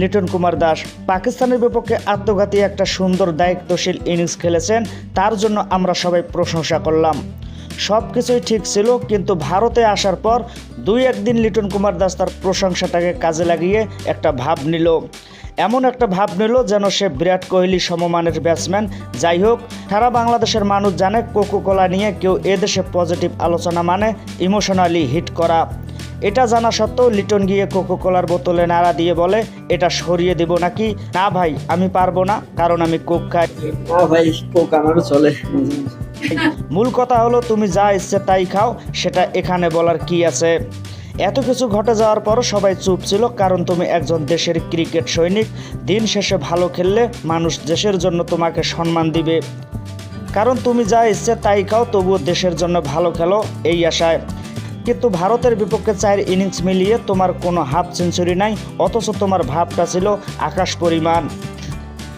লিটন কুমার দাস, পাকিস্তানের বিপক্ষে আত্মঘাতী একটা সুন্দর দায়িত্বশীল ইনিংস খেলেছেন, তার জন্য আমরা সবাই প্রশংসা করলাম। সব কিছুই ঠিক ছিল, কিন্তু ভারতে আসার পর দুই একদিন লিটন কুমার দাস তার প্রশংসাটাকে কাজে লাগিয়ে একটা ভাব নিল। এমন একটা ভাব নিল যেন সে বিরাট কোহলি সমমানের ব্যাটসম্যান যাই হোক, সারা বাংলাদেশের মানুষ জানে কোকো কোলা নিয়ে কেউ এদেশে পজিটিভ আলোচনা মানে ইমোশনালি হিট করা। এটা জানা সত্ত্বেও লিটন গিয়ে কোকো কোলার বোতলে নাড়া দিয়ে বলে এটা সরিয়ে দেব নাকি? না ভাই আমি পারব না কারণ আমি কোক খাই। ভাই কোক আমারও চলে। মূল কথা হলো তুমি যা ইচ্ছে তাই খাও সেটা এখানে বলার কি আছে? এত কিছু ঘটে যাওয়ার পরও সবাই চুপ ছিল কারণ তুমি একজন দেশের ক্রিকেট সৈনিক। দিন শেষে ভালো খেললে মানুষ দেশের জন্য তোমাকে সম্মান দিবে। কারণ তুমি যা ইচ্ছে তাই খাও তবুও দেশের জন্য ভালো খেলো এই আশায়। কিন্তু ভারতের বিপক্ষে চার ইনিংস মিলিয়ে তোমার কোনো হাফ সেঞ্চুরি নাই, অথচ তোমার ভাবটা ছিল আকাশ পরিমাণ।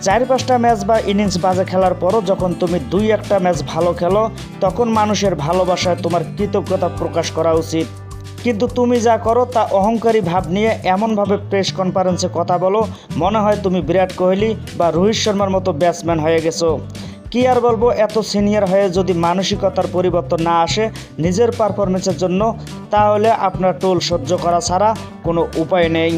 চার পাঁচটা ম্যাচ বা ইনিংস বাজে খেলার পরও যখন তুমি দুই একটা ম্যাচ ভালো খেলো, তখন মানুষের ভালোবাসায় তোমার কৃতজ্ঞতা প্রকাশ করা উচিত। কিন্তু তুমি যা করো তা অহংকারী ভাব নিয়ে এমনভাবে প্রেস কনফারেন্সে কথা বলো, মনে হয় তুমি বিরাট কোহলি বা রোহিত শর্মার মতো ব্যাটসম্যান হয়ে গেছো। কি আর বলব, এত সিনিয়র হয়ে যদি মানসিকতার পরিবর্তন না আসে নিজের পারফরমেন্সের জন্য, তাহলে আপনার টোল সহ্য করা ছাড়া কোনো উপায় নেই।